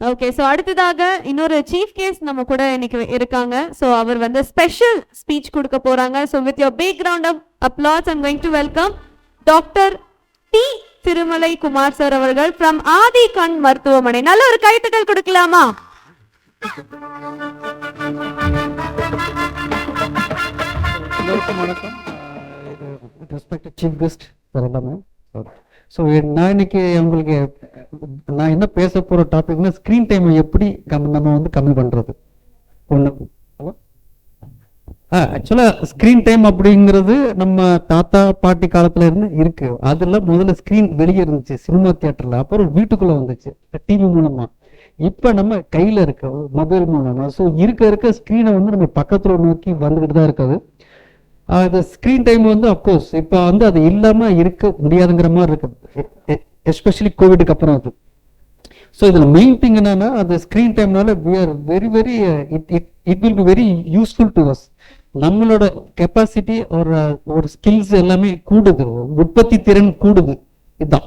Okay so அடுத்ததாக இன்னொரு chief case நம்ம கூட இன்னைக்கு இருக்காங்க. ஸோ அவர் வந்து ஸ்பெஷல் ஸ்பீச் கொடுக்க போறாங்க. So with your big round of applause I'm going to welcome doctor D Thirumalai Kumar sir அவர்கள் ஃப்ரம் ஆதி கண் மருத்துவமனை. நல்ல ஒரு கைத்தட்டல் கொடுக்கலாமா? வணக்கம். ரெஸ்பெக்ட் சீஃப் கெஸ்ட் சார் எல்லாமே ஸோ நான் இன்னைக்கு உங்களுக்கு நான் என்ன பேச போகிற டாபிக்னா ஸ்க்ரீன் டைமை எப்படி கம் நம்ம வந்து கம்மி பண்ணுறது ஒன்று ஹலோ ஆ ஆக்சுவலாக ஸ்க்ரீன் டைம் அப்படிங்கிறது நம்ம தாத்தா பாட்டி காலத்துல இருந்து இருக்கு. அதில் முதல்ல ஸ்க்ரீன் வெளியே இருந்துச்சு சினிமா தியேட்டரில் அப்புறம் வீட்டுக்குள்ளே வந்துச்சு டிவி மூலமாக இப்போ நம்ம கையில் இருக்க மொபைல் மூலமாக ஸோ இருக்க இருக்க ஸ்க்ரீனை வந்து நம்ம பக்கத்தில் நோக்கி வந்துக்கிட்டு தான் இருக்குது. அது ஸ்க்ரீன் டைம் வந்து அப்கோர்ஸ் இப்போ வந்து அது இல்லாமல் இருக்க முடியாதுங்கிற மாதிரி இருக்குது எஸ்பெஷலி கோவிடுக்கு அப்புறம் அது. ஸோ இதில் மெயின் திங் என்னன்னா அது screen டைம்னால we are very very it it it will be very useful to us நம்மளோட கெப்பாசிட்டி ஒரு ஒரு ஸ்கில்ஸ் எல்லாமே கூடுது. உற்பத்தி திறன் கூடுது. இதுதான்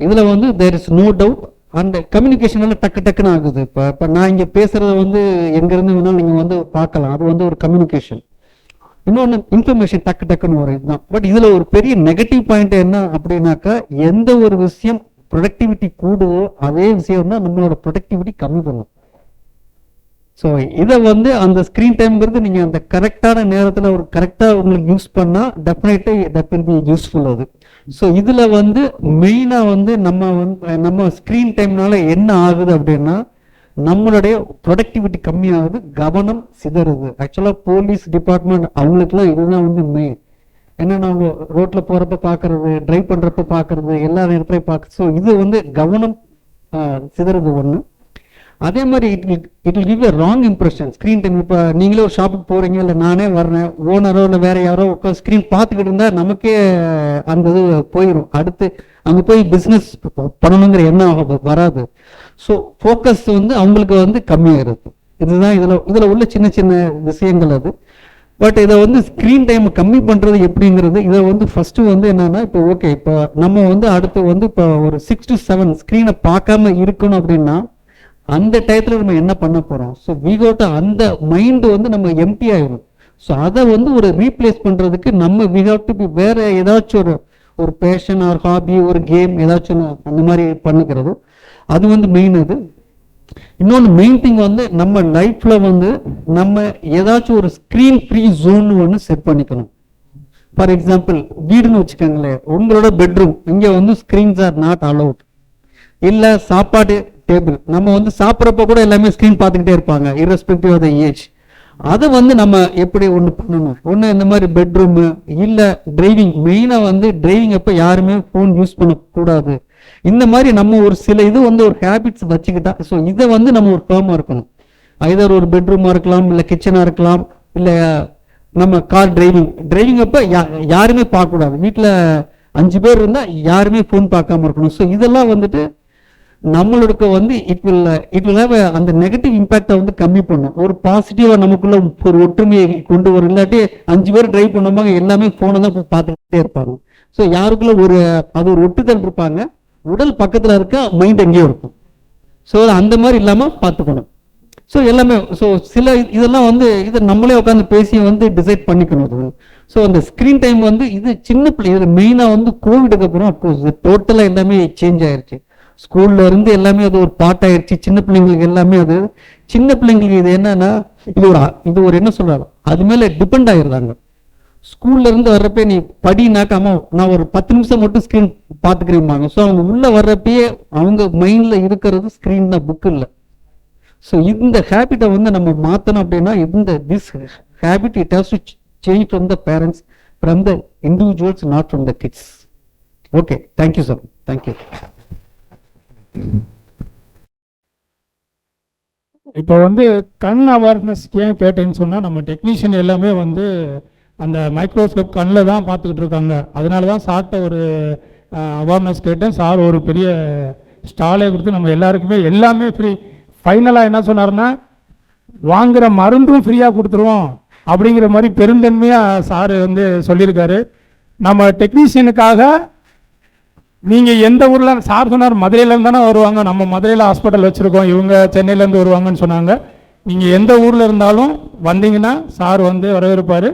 இதில் வந்து தேர் இஸ் நோ டவுட் அந்த கம்யூனிகேஷன் எல்லாம் டக்கு டக்குன்னு ஆகுது. இப்போ இப்போ நான் இங்கே பேசுகிறத வந்து எங்கேருந்து வேணாலும் நீங்கள் வந்து பார்க்கலாம். அது வந்து ஒரு கம்யூனிகேஷன் இன்னொன்று இன்ஃபர்மேஷன் டக்கு டக்குன்னு வரும். இதுதான். பட் இதில் ஒரு பெரிய நெகட்டிவ் பாயிண்ட் என்ன அப்படின்னாக்கா எந்த ஒரு விஷயம் ப்ரொடக்டிவிட்டி கூடுதோ அதே விஷயம் தான் நம்மளோட ப்ரொடக்டிவிட்டி கம்மி பண்ணும். ஸோ இதை வந்து அந்த ஸ்க்ரீன் டைம்ங்கிறது நீங்கள் அந்த கரெக்டான நேரத்தில் ஒரு கரெக்டாக உங்களுக்கு யூஸ் பண்ணால் definitely that will be useful அது. ஸோ இதில் வந்து மெயினாக வந்து நம்ம வந்து நம்ம ஸ்க்ரீன் டைம்னால என்ன ஆகுது அப்படின்னா நம்மளுடைய ப்ரொடக்டிவிட்டி கம்மியாகுது கவனம் சிதறுது. ஆக்சுவலாக போலீஸ் டிபார்ட்மெண்ட் அவங்களுக்குலாம் இதுதான் வந்து மெயின் என்னன்னா அவங்க ரோட்ல போறப்ப பாக்குறது டிரைவ் பண்றப்ப பாக்குறது எல்லா நேரத்துலயும் பார்க்க ஸோ இது வந்து கவனம் ஆஹ், சிதறது ஒண்ணு. அதே மாதிரி it will it will give a wrong impression screen time இப்போ நீங்களே ஒரு ஷாப்புக்கு போகிறீங்க இல்லை நானே வர்றேன் ஓனரோ இல்லை வேற யாரோ உட்காந்து ஸ்க்ரீன் பார்த்துக்கிட்டு இருந்தால் நமக்கே அந்த இது போயிடும் அடுத்து அங்கே போய் பிஸ்னஸ் பண்ணணுங்கிற எண்ணம் வ- வராது. ஸோ ஃபோக்கஸ் வந்து அவங்களுக்கு வந்து கம்மியாகிறது இதுதான் இதில் இதில் உள்ள சின்ன சின்ன விஷயங்கள் அது. பட் இதை வந்து ஸ்க்ரீன் டைம் கம்மி பண்ணுறது எப்படிங்கிறது இதை வந்து ஃபஸ்ட்டு வந்து என்னென்னா இப்போ ஓகே இப்போ நம்ம வந்து அடுத்து வந்து இப்போ ஒரு சிக்ஸ் டு செவன் ஸ்க்ரீனை பார்க்காம இருக்கணும் அப்படின்னா அந்த டயத்தில் நம்ம என்ன பண்ண போகிறோம் ஸோ விகோட்ட அந்த மைண்டு வந்து நம்ம எம்டி ஆகிடும் ஸோ அதை வந்து ஒரு ரீப்ளேஸ் பண்ணுறதுக்கு நம்ம வி ஹாவ் டு பி வேற ஏதாச்சும் ஒரு ஒரு பேஷன் ஆர் ஹாபி ஒரு கேம் ஏதாச்சும் அந்த மாதிரி பண்ணுக்கிறது அது வந்து மெயின் அது இன்னொன்று மெயின் திங் வந்து நம்ம லைஃப்பில் வந்து நம்ம ஏதாச்சும் ஒரு ஸ்க்ரீன் ஃப்ரீ ஜோன் ஒன்று செட் பண்ணிக்கணும். ஃபார் எக்ஸாம்பிள் வீடுன்னு வச்சுக்கோங்களேன். உங்களோட பெட்ரூம் இங்கே வந்து ஸ்க்ரீன்ஸ் ஆர் நாட் அலவுட் இல்லை சாப்பாடு டேபிள் நம்ம வந்து சாப்பிட்றப்ப கூட எல்லாமே ஸ்க்ரீன் பார்த்துக்கிட்டே இருப்பாங்க இரஸ்பெக்டிவ் ஆஃப் த ஏஜ் அதை வந்து நம்ம எப்படி ஒன்று பண்ணணும்? ஒன்று இந்த மாதிரி பெட்ரூமு இல்லை டிரைவிங் மெயினாக வந்து டிரைவிங் அப்போ யாருமே ஃபோன் யூஸ் பண்ணக்கூடாது. இந்த மாதிரி நம்ம ஒரு சில இது வந்து ஒரு ஹேபிட்ஸ் வச்சுக்கிட்டா ஸோ இதை வந்து நம்ம ஒரு ஃபேமாக இருக்கணும். ஐதர் ஒரு பெட்ரூமாக இருக்கலாம் இல்லை கிச்சனாக இருக்கலாம் இல்லை நம்ம கார் டிரைவிங் டிரைவிங் அப்போ யா- யாருமே பார்க்கக்கூடாது. வீட்டில் அஞ்சு பேர் இருந்தால் யாருமே ஃபோன் பார்க்காம இருக்கணும். ஸோ இதெல்லாம் வந்துட்டு நம்மளுக்கு வந்து it will it will have அந்த நெகட்டிவ் இம்பாக்டை வந்து கம்மி பண்ணும். ஒரு பாசிட்டிவாக நமக்குள்ள ஒரு ஒற்றுமையை கொண்டு வரும். இல்லாட்டி அஞ்சு பேர் டிரைவ் பண்ணுவாங்க எல்லாமே ஃபோனை தான் போய் பார்த்துக்கிட்டே இருப்பாங்க. ஸோ யாருக்குள்ள ஒரு அது ஒரு ஒட்டுதல் இருப்பாங்க. உடல் பக்கத்தில் இருக்க மைண்ட் எங்கேயோ இருக்கும். ஸோ அந்த மாதிரி இல்லாமல் பார்த்துக்கணும். ஸோ எல்லாமே ஸோ சில இதெல்லாம் வந்து இதை நம்மளே உட்காந்து பேசி வந்து டிசைட் பண்ணிக்கணும் அது ஸோ அந்த ஸ்க்ரீன் டைம் வந்து இது சின்ன பிள்ளை இதில் மெயினாக வந்து கோவிடுக்கு அப்புறம் அப்கோர்ஸ் டோட்டலாக எல்லாமே சேஞ்ச் ஆயிருச்சு. ஸ்கூல்ல இருந்து எல்லாமே அது ஒரு பார்ட் சின்ன பிள்ளைங்களுக்கு எல்லாமே அது. சின்ன பிள்ளைங்களுக்கு இது என்னன்னா இது ஒரு இது ஒரு என்ன சொல்றாங்க? அது மேல டிபெண்ட் ஆயிடுறாங்க. ஸ்கூல்ல இருந்து வர்றப்ப நீ படினாக்காம நான் ஒரு பத்து நிமிஷம் மட்டும் ஸ்க்ரீன் பார்த்துக்கிறேம்பாங்க. ஸோ அவங்க உள்ள வர்றப்பயே அவங்க மைண்ட்ல இருக்கிறது ஸ்க்ரீன் தான் புக் இல்லை. ஸோ இந்த ஹேபிட்டை வந்து நம்ம மாற்றணும் அப்படின்னா இந்த this habit it has to change from the parents from the individuals not from the kids okay thank you sir thank you இப்போ வந்து கண் அவேர்னஸ் ஏன் கேட்டேன்னு சொன்னால் நம்ம டெக்னீஷியன் எல்லாமே வந்து அந்த மைக்ரோஸ்கோப் கண்ணில் தான் பார்த்துக்கிட்டு இருக்காங்க. அதனால தான் சார்ட்ட ஒரு அவேர்னஸ் கேட்டேன். சார் ஒரு பெரிய ஸ்டாலே கொடுத்து நம்ம எல்லாருக்குமே எல்லாமே ஃப்ரீ ஃபைனலாக என்ன சொன்னார்னா வாங்குகிற மருந்தும் ஃப்ரீயாக கொடுத்துருவோம். அப்படிங்கிற மாதிரி பெருந்தன்மையாக சார் வந்து சொல்லியிருக்காரு. நம்ம டெக்னீஷியனுக்காக நீங்கள் எந்த ஊரில் சார் சொன்னார் மதுரையிலேருந்து தானே வருவாங்க. நம்ம மதுரையில் ஹாஸ்பிட்டல் வச்சுருக்கோம். இவங்க சென்னையிலேருந்து வருவாங்கன்னு சொன்னாங்க. நீங்கள் எந்த ஊரில் இருந்தாலும் வந்தீங்கன்னா சார் வந்து வரவேற்பார்.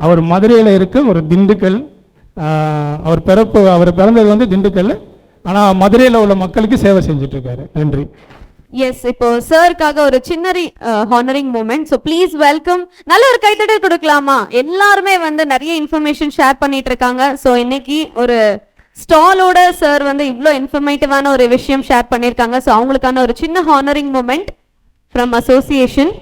அவர் மதுரையில் இருக்க ஒரு திண்டுக்கல் அவர் பிறப்பு அவர் பிறந்தது வந்து திண்டுக்கல். ஆனால் மதுரையில் உள்ள மக்களுக்கு சேவை செஞ்சிட்ருக்காரு. நன்றி. எஸ் இப்போ சாருக்காக ஒரு சின்ன honouring moment so please welcome நல்ல ஒரு கைத்தட்டல் கொடுக்கலாமா? எல்லாருமே வந்து நிறைய இன்ஃபர்மேஷன் ஷேர் பண்ணிட்டு இருக்காங்க ஸோ இன்னைக்கு ஒரு ஸ்டாலோட சார் வந்து இவ்வளோ இன்ஃபர்மேட்டிவான ஒரு விஷயம் ஷேர் பண்ணியிருக்காங்க ஸோ அவங்களுக்கான ஒரு சின்ன ஹானரிங் மூமெண்ட் ஃப்ரம் அசோசியேஷன்